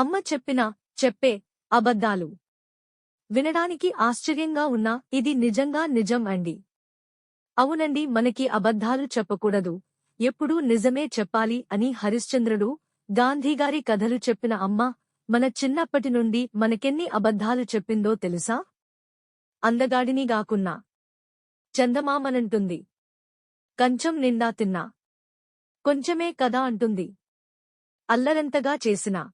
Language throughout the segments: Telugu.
అమ్మ చెప్పిన చెప్పే అబద్ధాలు. వినడానికి ఆశ్చర్యంగా ఉన్నా ఇది నిజంగా నిజం అండి. అవునండి మనకి అబద్ధాలు చెప్పకూడదు. ఎప్పుడూ నిజమే చెప్పాలి అని హరిశ్చంద్రుడు గాంధీగారి కథలు చెప్పిన అమ్మ మన చిన్నప్పటి నుండి మనకెన్ని అబద్ధాలు చెప్పిందో తెలుసా? అందగాడిని గాకున్నా. చందమామనంటుంది. కంచం నిండా తిన్నా. కొంచెమే కదా అంటుంది. అల్లరంతగా చేసినా.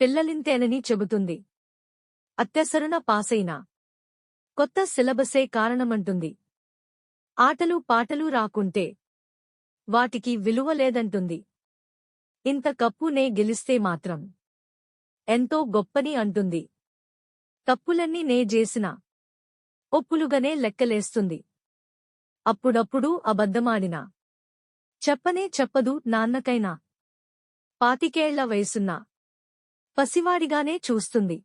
పిల్లలింతేనని చెబుతుంది. అత్యసరున పాసైనా. కొత్త సిలబసే కారణమంటుంది. ఆటలు పాటలు రాకుంటే వాటికి విలువ లేదంటుంది. ఇంత కప్పునే గెలిస్తే మాత్రం ఎంతో గొప్పని అంటుంది. తప్పులన్నీ నే చేసిన ఒప్పులుగానే లెక్కలేస్తుంది. అప్పుడప్పుడు అబద్ధమాడినా. చెప్పనే చెప్పదు నాన్నకైనా. పాతికేళ్ళ వయసున్నా. పసివాడిగానే చూస్తుంది.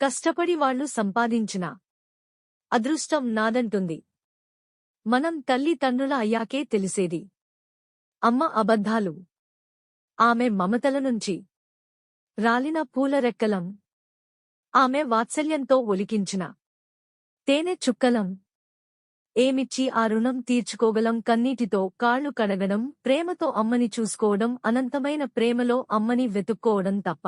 కష్టపడి వాళ్ళు సంపాదించిన అదృష్టం నాదంటుంది. మనం తల్లి తండ్రుల అయ్యాకే తెలిసేది. అమ్మ అబద్ధాలు. ఆమె మమతల నుంచి రాలిన పూలరెక్కలం ఆమె వాత్సల్యంతో ఒలికించిన తేనె చుక్కలం. ఏమిచ్చి ఆ రుణం తీర్చుకోగలం? కన్నీటితో కాళ్ళు కడగడం ప్రేమతో అమ్మని చూసుకోవడం అనంతమైన ప్రేమలో అమ్మని వెతుక్కోవడం తప్ప.